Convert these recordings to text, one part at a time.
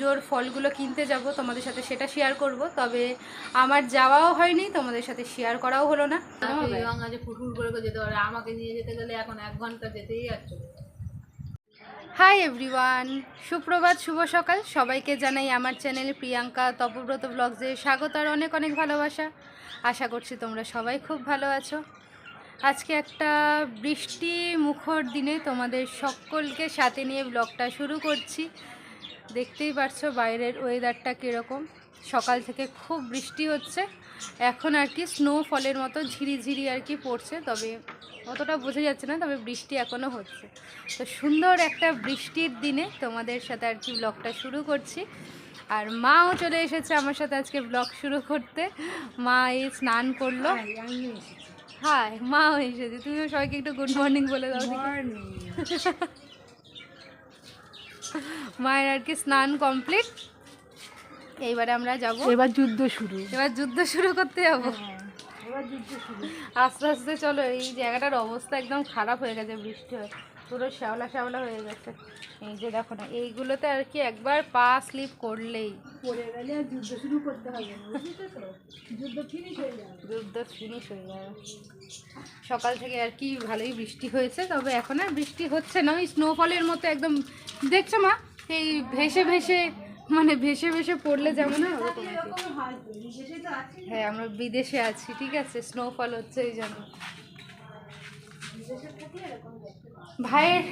পুজোর ফলগুলো কিনতে যাব তোমাদের সাথে সেটা শেয়ার করব। তবে আমার যাওয়াও হয়নি তোমাদের সাথে শেয়ার করাও হলো না। ফুটফুট করে করে যেতে পারে আমাকে নিয়ে যেতে গেলে এখন এক ঘণ্টা যেতেই হাই এভরিওয়ান সুপ্রভাত শুভ সকাল। সবাইকে জানাই আমার চ্যানেল প্রিয়াঙ্কা তপব্রত ব্লগসে স্বাগত আর অনেক অনেক ভালোবাসা। আশা করছি তোমরা সবাই খুব ভালো আছো। আজকে একটা বৃষ্টি মুখর দিনে তোমাদের সকলকে সাথে নিয়ে ব্লগটা শুরু করছি। দেখতেই পারছ বাইরের ওয়েদারটা কীরকম। সকাল থেকে খুব বৃষ্টি হচ্ছে। এখন আর কি স্নোফলের মতো ঝিরিঝিরি আর কি পড়ছে তবে অতটা বোঝা যাচ্ছে না তবে বৃষ্টি এখনও হচ্ছে। তো সুন্দর একটা বৃষ্টির দিনে তোমাদের সাথে আর কি ব্লগটা শুরু করছি। আর মাও চলে এসেছে আমার সাথে আজকে ব্লগ শুরু করতে। মা এই স্নান করল। হাই মাও এসেছে। তুমিও সবাইকে একটু গুড মর্নিং বলে দাও। মায়ের আর কি স্নান কমপ্লিট এইবারে আমরা যাব। এবার যুদ্ধ শুরু। এবার যুদ্ধ শুরু করতে যাব। এবার আস্তে আস্তে চলো এই জায়গাটার অবস্থা একদম খারাপ হয়ে গেছে বৃষ্টি হয়ে পুরো শ্যাওলা শ্যাওলা হয়ে গেছে। এই যে দেখো না এইগুলোতে আর কি একবার পা স্লিপ করলেই। পড়ে গেলে আর যুদ্ধ শুরু করতে হবে না বুঝলি তো? যুদ্ধ ফিনিশ হয়ে যাবে। যুদ্ধ ফিনিশ হয়ে যাবে। সকাল থেকে আর কি ভালোই বৃষ্টি হয়েছে তবে এখন আর বৃষ্টি হচ্ছে না। ওই স্নোফলের মতো একদম দেখছ মা? এই ভেসে ভেসে মানে ভেসে ভেসে পড়লে যেমন হয় আমরা বিদেশে আছি, ঠিক আছে? স্নোফল হচ্ছে এই জন্য। ভাইয়ের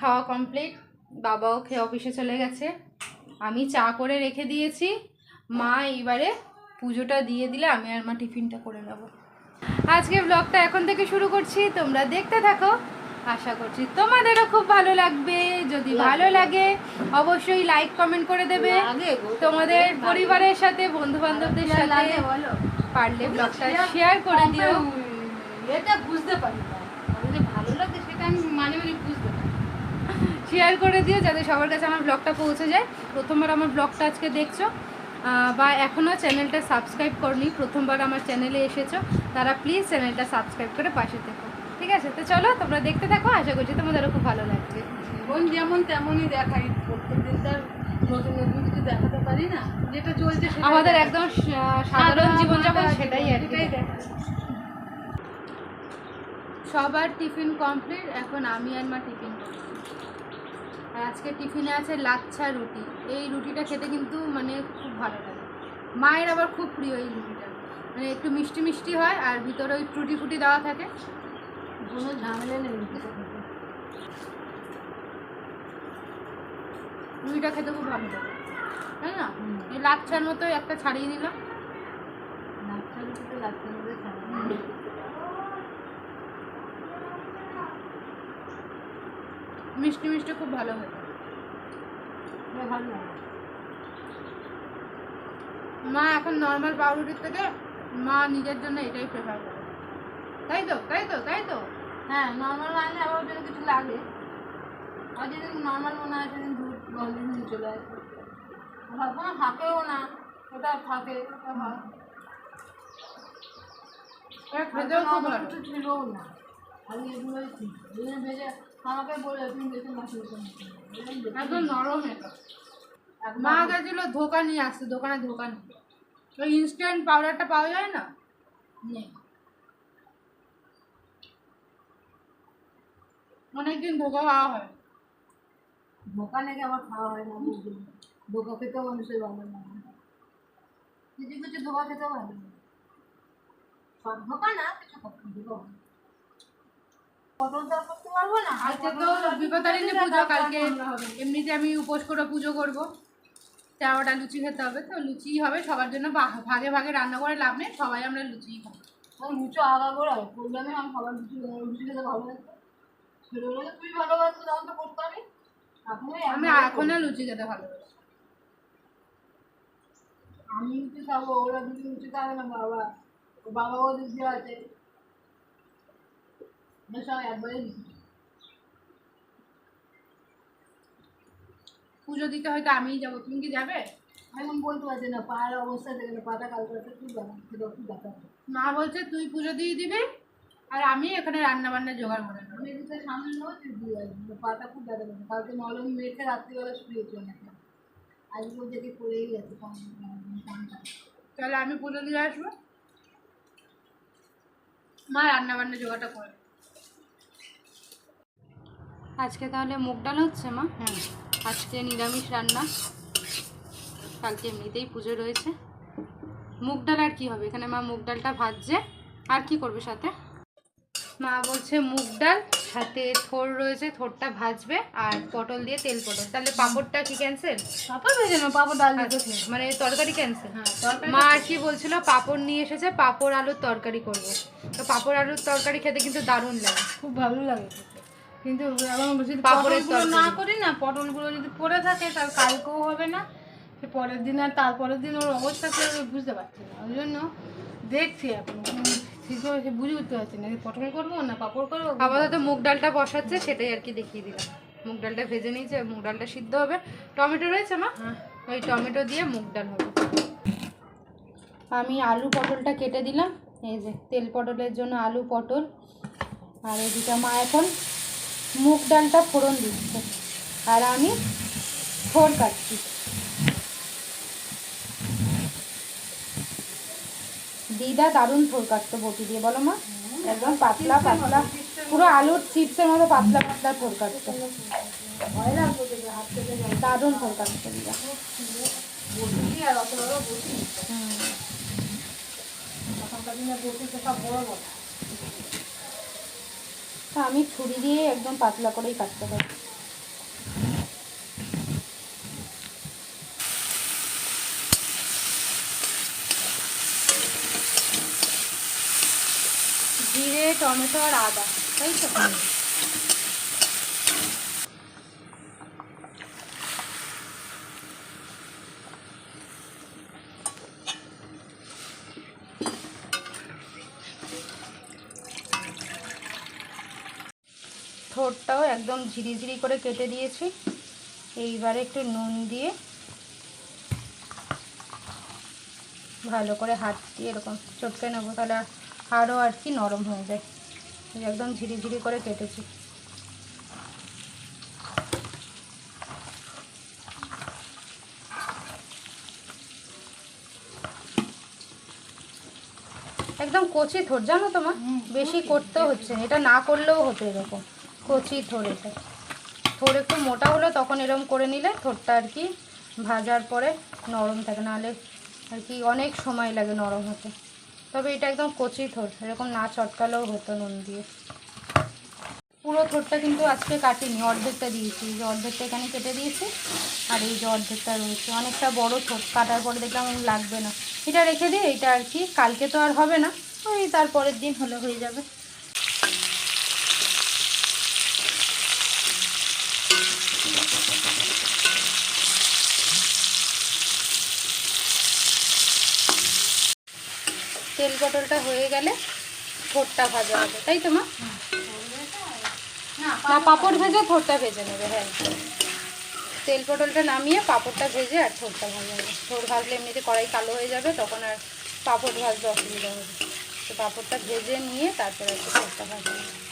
খাওয়া কমপ্লিট বাবাও খেয়ে অফিসে চলে গেছে। আমি চা করে রেখে দিয়েছি। মা এইবারে পুজোটা দিয়ে দিলে আমি আর মা টিফিনটা করে নেব। আজকে ব্লগটা এখন থেকে শুরু করছি। তোমরা দেখতে থাকো। আশা করছি তোমাদেরও খুব ভালো লাগবে। যদি ভালো লাগে অবশ্যই লাইক কমেন্ট করে দেবে। তোমাদের পরিবারের সাথে বন্ধু বান্ধবদের সাথে পারলে ব্লগটা শেয়ার করে দিও। এটা বুঝতে পারি ভালো লাগে সেটা আমি মানে মানে বুঝতে পারি শেয়ার করে দিও যাতে সবার কাছে আমার ব্লগটা পৌঁছে যায়। প্রথমবার আমার ব্লগটা আজকে দেখছ। বা এখনও চ্যানেলটা সাবস্ক্রাইব করনি প্রথমবার আমার চ্যানেলে এসেছ তারা প্লিজ চ্যানেলটা সাবস্ক্রাইব করে পাশে থেকো। ঠিক আছে? তো চলো তোমরা দেখতে থাকো আশা করছি তোমাদেরও খুব ভালো লাগবে। জীবন যেমন তেমনই দেখাই প্রত্যেকদিন তার নতুন নতুন কিছু দেখাতে পারি না যেটা চলছে আমাদের একদম সাধারণ জীবনযাপন সেটাই আর কি। সবার টিফিন কমপ্লিট এখন আমি আর মা টিফিন করছি। আর আজকে টিফিনে আছে লাচ্ছা রুটি। এই রুটিটা খেতে কিন্তু মানে খুব ভালো লাগে। মায়ের আবার খুব প্রিয় এই রুটিটা। মানে একটু মিষ্টি মিষ্টি হয় আর ভিতরে ওই টুটি ফুটি দেওয়া থাকে। কোনো ঝামেলা নেই। রুটিটা খেতে খুব ভালো লাগে তাই না? এই লাচ্ছার মতো একটা ছাড়িয়ে দিলাম। লাচ্ছা রুটিতে লাচ্ছা রুটি খাওয়া মিষ্টি মিষ্টি খুব ভালো হয়। ভালো লাগে। মা এখন নর্মাল পাউরুটির থেকে মা নিজের জন্য এটাই প্রেফার করে। তাই তো? তাই তো? তাই তো? হ্যাঁ নর্মাল আনলে আবার ওটা কিছু লাগে। আর যেদিন নর্মাল মনে হয় সেদিন দুধ গন্ধ নিয়ে চলে আসে ভাববো না থাকেও না ওটা থাকে ওটা হয়। কিছু ছিলও না। আমি এগুলোই ছিল। ভেজে আমাকে বলে তুমি বেশি মাছের একদম নরম এটা। মা গেছিল ধোকা নিয়ে আসছে দোকানে ধোকা নিয়ে। ওই ইনস্ট্যান্ট পাউডারটা পাওয়া যায় না? নেই। অনেকদিন ধোকা খাওয়া হয়। ধোকা নাকি আমার খাওয়া হয় না ধোকা খেতেও মানুষের ভালো না। কিছু কিছু ধোকা খেতেও ভালো না সব ধোকা না কিছু ধোকা আজকে তো বিপদারিণী পুজো কালকে এমনিতে আমি উপোস করে পুজো করব। তেরোটা লুচি খেতে হবে তো লুচি হবে। সবার জন্য ভাগে ভাগে রান্না করে লাভ নেই সবাই আমরা লুচিই খাব। লুচো আগা করে প্রোগ্রামে আমি খাবার লুচি লুচি খেতে ভালো লাগতো ছোটোবেলায় তুই তখন তো করতে আমি এখন আমি এখনও লুচি খেতে ভালোবাসি। আমি লুচি খাব ওরা দুটো লুচি খাবে না বাবা ও বাবাও লুচি আছে। সব একবারে পুজো দিতে হয়তো আমিই যাব। তুমি কি যাবে? এখন বলতে পারছি না পায়ের অবস্থা দেখে পাটা কালকে খুব ব্যথা খুব ব্যথা মা বলছে তুই পুজো দিয়ে দিবি? আর আমি এখানে রান্না বান্না জোগাড় করে। আমি পাটা খুব ব্যথা কালকে মলম মেখে রাত্রিবেলা আজকে থেকে পড়েই গেছে তাহলে আমি পুজো দিয়ে আসব? মা রান্না বান্না জোগাড়টা করে আজকে তাহলে মুগ ডাল হচ্ছে মা? হ্যাঁ আজকে নিরামিষ রান্না। কালকে এমনিতেই পুজো রয়েছে। মুগ ডাল আর কি হবে? এখানে মা মুগ ডালটা ভাজছে। আর কি করবে সাথে? মা বলছে মুগ ডাল সাথে থোর রয়েছে থোরটা ভাজবে আর পটল দিয়ে তেল পটল। তাহলে পাঁপড়টা কি ক্যান্সেল পাপড় ভেজে না পাপড় ডাল খেয়ে মানে তরকারি ক্যান্সেল হ্যাঁ মা আর কি বলছিল পাঁপড় নিয়ে এসেছে পাঁপড় আলুর তরকারি করব। তো পাঁপড় আলুর তরকারি খেতে কিন্তু দারুণ লাগে। খুব ভালো লাগে কিন্তু যদি পাঁপড়ের না করি না পটলগুলো যদি পড়ে থাকে তার কালকেও হবে না। সে পরের দিন আর তারপরের দিন ওর অবস্থা বুঝতে পারছি না। ওই জন্য দেখছি এখন। ঠিক সে বুঝে উঠতে পারছি না। পটল করব না পাপড় করব? আপাতত মুগ ডালটা বসাচ্ছে সেটাই আর কি দেখিয়ে দিলাম। মুগ ডালটা ভেজে নিয়েছে মুগ ডালটা সিদ্ধ হবে। টমেটো রয়েছে মা? হ্যাঁ। ওই টমেটো দিয়ে মুগ ডাল হবে। আমি আলু পটলটা কেটে দিলাম। এই যে তেল পটলের জন্য আলু পটল। আর এদিকে মা এখন মুগ ডালটা ফোড়ন দিচ্ছে। আর আমি ফোড় কাটছি। দিদা দারুণ থোর কাটতো বটি দিয়ে, বলো মা? একদম পাতলা পাতলা, পুরো আলুর চিপসের মতো পাতলা পাতলা থোর কাটতো। ভয় লাগবে দেখে হাত থেকে যাবে দারুণ থোর কাটতো দিদা। আমি ছুরি দিয়ে একদম পাতলা করেই কাটতে পারি জিরে টমেটো আর আদা, তাই তো? ঠোঁটটাও একদম ঝিরিঝিরি করে কেটে দিয়েছি। এইবারে একটু নুন দিয়ে ভালো করে হাত দিয়ে এরকম চটকে নেব, তাহলে আরও আর কি নরম হয়ে যায়। একদম ঝিরিঝিরি করে কেটেছি। একদম কচি থোর জানো তোমার বেশি করতে হচ্ছে এটা না করলেও হতো এরকম। কচি থোর এটা। থোর একটু মোটা হলে তখন এরকম করে নিলে থোরটা আর কি ভাজার পরে নরম থাকে। নাহলে আর কি অনেক সময় লাগে নরম হতে। তবে এটা একদম কচি থোর এরকম না চটকালেও হতো নুন দিয়ে। পুরো থোরটা কিন্তু আজকে কাটিনি, অর্ধেকটা দিয়েছি। এই যে অর্ধেকটা এখানে কেটে দিয়েছি, আর এই যে অর্ধেকটা রয়েছে। অনেকটা বড় থোর কাটার পরে দেখলাম লাগবে না। এটা রেখে দিই এটা আর কি, কালকে তো আর হবে না, ওই তারপরের দিন হলে হয়ে যাবে। তেল পটলটা হয়ে গেলে ফোরটা ভাজা হবে তাই তো মা? না পাপড় ভেজে। ফোরটা ভেজে নেবে হ্যাঁ। তেল পটলটা নামিয়ে পাঁপড়টা ভেজে আর থোটটা ভাজা হবে। থোর ভাজলে এমনিতে কড়াই কালো হয়ে যাবে তখন আর পাপড় ভাজতে অসুবিধা হবে। তো পাঁপড়টা ভেজে নিয়ে তারপরে কি থোরটা ভাজা হবে।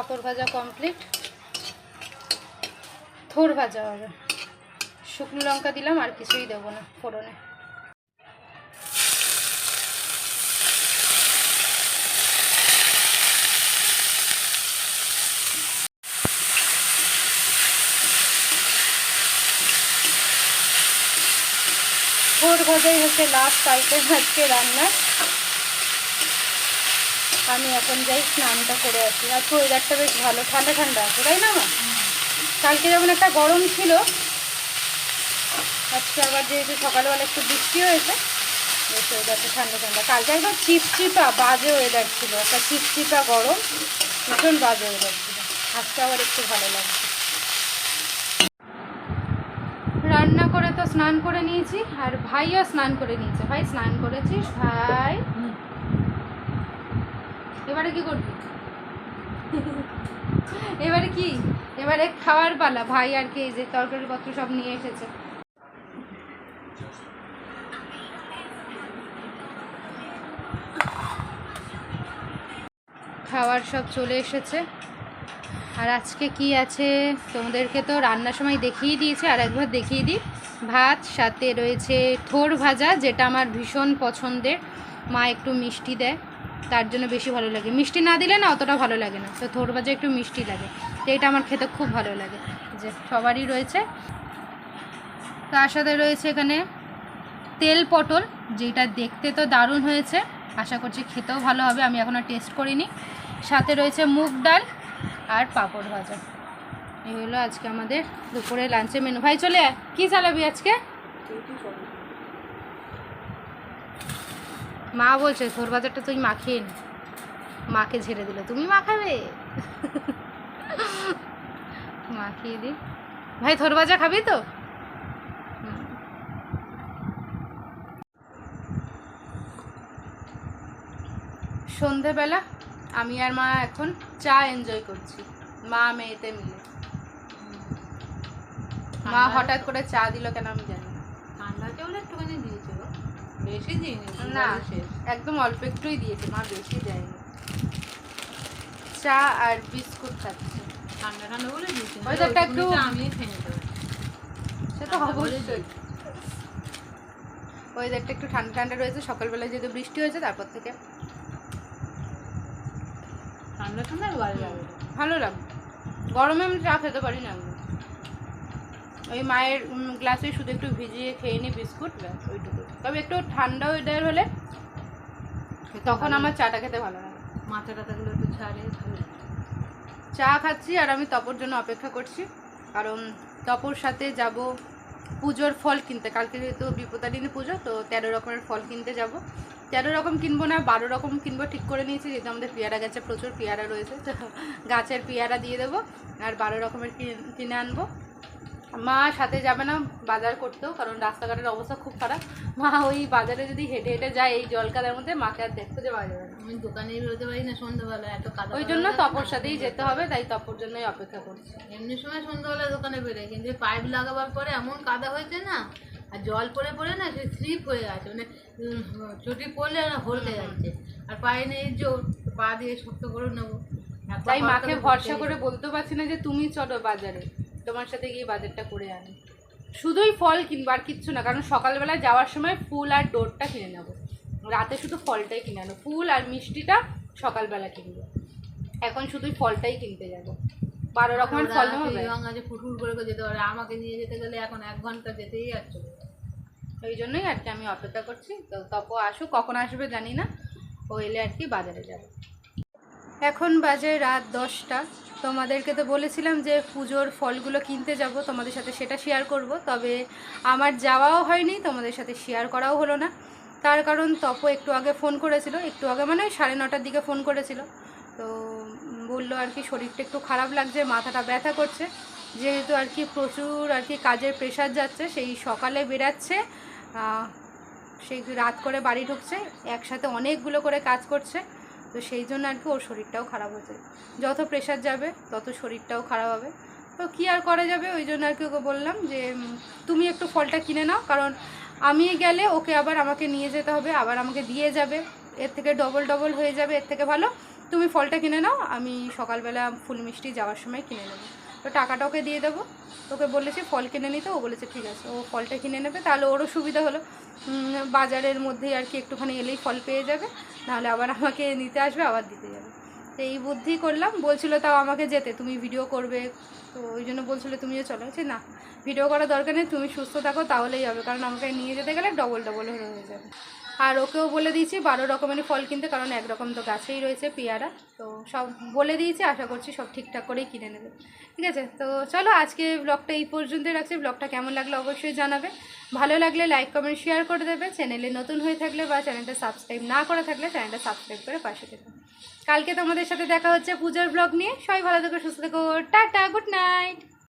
পাঁপড় ভাজা কমপ্লিট থোর ভাজা হবে। শুকনো লঙ্কা দিলাম, আর কিছুই দেবো না ফোড়নে। থোর ভাজাই হচ্ছে লাস্ট আইটেম আজকে রান্নার। আমি এখন যাই স্নানটা করে আসি। আজকে ওয়েদারটা বেশ ভালো ঠান্ডা ঠান্ডা আছে তাই না? মা কালকে যেমন একটা গরম ছিল আজকে আবার যেহেতু সকালবেলা একটু বৃষ্টি হয়েছে বেশ ওয়েদারটা ঠান্ডা ঠান্ডা। কালকে একদম চিপচিপা বাজে ওয়েদার ছিল একটা চিপচিপা গরম ভীষণ বাজে ওয়েদার ছিল। আজকে আবার একটু ভালো লাগছে। রান্না করে তো স্নান করে নিয়েছি আর ভাইও স্নান করে নিয়েছে। ভাই স্নান করেছিস? ভাই। এবারে কি করবি? এবারে কি? এবারে খাওয়ার পালা। ভাই আর কি, এই যে তরকারি পত্র সব নিয়ে এসেছে। খাবার সব চলে এসেছে। আর আজকে কি আছে? তোমাদেরকে তো রান্নার সময় দেখিয়ে দিয়েছে, আর একবার দেখিয়ে দিই। ভাত, সাথে রয়েছে থোর ভাজা, যেটা আমার ভীষণ পছন্দের। মা একটু মিষ্টি দেয়। তার জন্য বেশি ভালো লাগে। মিষ্টি না দিলে না অতটা ভালো লাগে না। তো থোর ভাজা একটু মিষ্টি লাগে। তো এটা আমার খেতে খুব ভালো লাগে। যে সবারই রয়েছে। তার সাথে রয়েছে এখানে তেল পটল, যেটা দেখতে তো দারুণ হয়েছে। আশা করছি খেতেও ভালো হবে। আমি এখনও টেস্ট করিনি। সাথে রয়েছে মুগ ডাল আর পাঁপড় ভাজা। এই হলো আজকে আমাদের দুপুরে লাঞ্চে মেনু ভাই, চলে। কি চালাবি আজকে? মা বলছে থোর ভাজাটা তুই মাখিয়ে নি। মাকে ঝেড়ে দিল তুমি মাখাবে? মাখিয়ে দি ভাই থোর ভাজা খাবি তো। সন্ধেবেলা আমি আর মা এখন চা এনজয় করছি মা মেয়েতে মিলে। মা হঠাৎ করে চা দিল কেন আমি জানি না। ঠান্ডাতে হলে একটুখানি দিয়েছিল বেশি দিইনি না একদম অল্প একটুই দিয়েছে মা বেশি দেয়নি। চা আর বিস্কুট খাচ্ছি। ঠান্ডা ঠান্ডা বলে দিয়েছি ওয়েদারটা একটু- আমি খেয়ে নিতে সে তো ঠান্ডা অবশ্যই। ওয়েদারটা একটু ঠান্ডা ঠান্ডা রয়েছে সকালবেলায় যেহেতু বৃষ্টি হয়েছে তারপর থেকে। ঠান্ডা ঠান্ডা ভালো লাগে ভালো লাগে গরমে আমি চা খেতে পারি না আমি। ওই মায়ের গ্লাসে শুধু একটু ভিজিয়ে খেয়ে নিই বিস্কুট ব্যাস ওইটুকু। তবে একটু ঠান্ডা ওয়েদার হলে তখন আমার চাটা খেতে ভালো লাগে। মাথা টাথাগুলো একটু ছাড়ে চা খাচ্ছি আর আমি তপর জন্য অপেক্ষা করছি। কারণ তপর সাথে যাব পুজোর ফল কিনতে। কালকে যেহেতু বিপদারিণী পুজো তো তেরো রকমের ফল কিনতে যাব। তেরো রকম কিনবো না বারো রকম কিনবো ঠিক করে নিয়েছি। যেহেতু আমাদের পেয়ারা গাছে প্রচুর পেয়ারা রয়েছে তো গাছের পেয়ারা দিয়ে দেবো আর বারো রকমের কিনে আনব। মা সাথে যাবে না বাজার করতেও কারণ রাস্তাঘাটের অবস্থা খুব খারাপ। মা ওই বাজারে যদি হেঁটে হেঁটে যায় এই জল কাদার মধ্যে মাকে আর দেখতে যাওয়া যাবে না। আমি দোকানে বেরোতে পারি না সন্ধ্যাবেলা এত কাদা ওই জন্য তপর সাথেই যেতে হবে তাই তপর জন্যই অপেক্ষা করছি। এমনি সময় সন্ধ্যাবেলা দোকানে বেরোয় কিন্তু পাইপ লাগাবার পরে এমন কাদা হয়েছে না আর জল পড়ে পড়ে না সে স্লিপ হয়ে আছে মানে চটি পড়লে না হলকে যাচ্ছে। আর পায়ে নেই জোর পা দিয়ে শক্ত করে নেব। তাই মাকে ভরসা করে বলতে পারছি না যে তুমি চলো বাজারে। তোমার সাথে গিয়ে বাজারটা করে আনি। শুধুই ফল কিনবো আর কিচ্ছু না কারণ সকালবেলা যাওয়ার সময় ফুল আর ডোরটা কিনে নেব। রাতে শুধু ফলটাই কিনে আনো ফুল আর মিষ্টিটা সকালবেলা কিনবো। এখন শুধুই ফলটাই কিনতে যাব। বারো রকমের ফল নেব ফুটফুট করে যেতে পারে আমাকে নিয়ে যেতে গেলে এখন এক ঘণ্টা যেতেই যাচ্ছে ওই জন্যই আর কি আমি অপেক্ষা করছি। তো তপ আসুক কখন আসবে জানি না। ও এলে আর কি বাজারে যাবে। এখন বাজে রাত দশটা। তোমাদেরকে তো বলেছিলাম যে পুজোর ফলগুলো কিনতে যাব, তোমাদের সাথে সেটা শেয়ার করব। তবে আমার যাওয়াও হয়নি, তোমাদের সাথে শেয়ার করাও হলো না। তার কারণ তপ একটু আগে ফোন করেছিল, একটু আগে মানে ওই সাড়ে নটার দিকে ফোন করেছিল। তো বলল আর কি শরীরটা একটু খারাপ লাগছে, মাথাটা ব্যথা করছে। যেহেতু আর কি প্রচুর আর কি কাজের প্রেশার যাচ্ছে, সেই সকালে বেরাচ্ছে সেই রাত করে বাড়ি ঢুকছে, একসাথে অনেকগুলো করে কাজ করছে। তো সেই জন্য আর কি ওর শরীরটাও খারাপ হচ্ছে যত প্রেশার যাবে, তত শরীরটাও খারাপ হবে। তো কী আর করা যাবে? ওই জন্য আর কি ওকে বললাম যে তুমি একটু ফলটা কিনে নাও, কারণ আমি গেলে ওকে আবার আমাকে নিয়ে যেতে হবে, আবার আমাকে দিয়ে যাবে। এর থেকে ডবল ডবল হয়ে যাবে, এর থেকে ভালো। তুমি ফলটা কিনে নাও, আমি সকালবেলা ফুল মিষ্টি যাওয়ার সময় কিনে নেব। তো টাকাটা ওকে দিয়ে দেবো। ওকে বলেছি, ফল কিনে নিতে। ও বলেছে, ঠিক আছে। ও ফলটা কিনে নেবে। তাহলে ওরও সুবিধা হলো। বাজারের মধ্যেই আর কি একটুখানি এলেই ফল পেয়ে যাবে। নাহলে আবার আমাকে নিতে আসবে, আবার দিতে যাবে। তো এই বুদ্ধি করলাম। বলছিল, তাও আমাকে যেতে, তুমি ভিডিও করবে। তো ওই জন্য বলছিল, তুমিও চলো। বলছি, না ভিডিও করার দরকার নেই, তুমি সুস্থ থাকো, তাহলেই হবে। কারণ আমাকে নিয়ে যেতে গেলে ডবল ডবল হয়ে যাবে। আর ওকেও বলে দিয়েছি, বারো রকমের ফল কিনতে, কারণ একরকম তো গাছেই রয়েছে পেয়ারা। তো সব বলে দিয়েছি, আশা করছি সব ঠিকঠাক করেই কিনে নেবে। ঠিক আছে? তো চলো, আজকে ব্লগটা এই পর্যন্তই রাখছি। ব্লগটা কেমন লাগল অবশ্যই জানাবে। ভালো লাগলে লাইক কমেন্ট শেয়ার করে দেবে। চ্যানেলে নতুন হয়ে থাকলে বা চ্যানেলটা সাবস্ক্রাইব না করে থাকলে চ্যানেলটা সাবস্ক্রাইব করে পাশে থেকো। কালকে তোমাদের সাথে দেখা হচ্ছে পূজার ব্লগ নিয়ে। সবাই ভালো থেকো, সুস্থ থেকো। Tata good night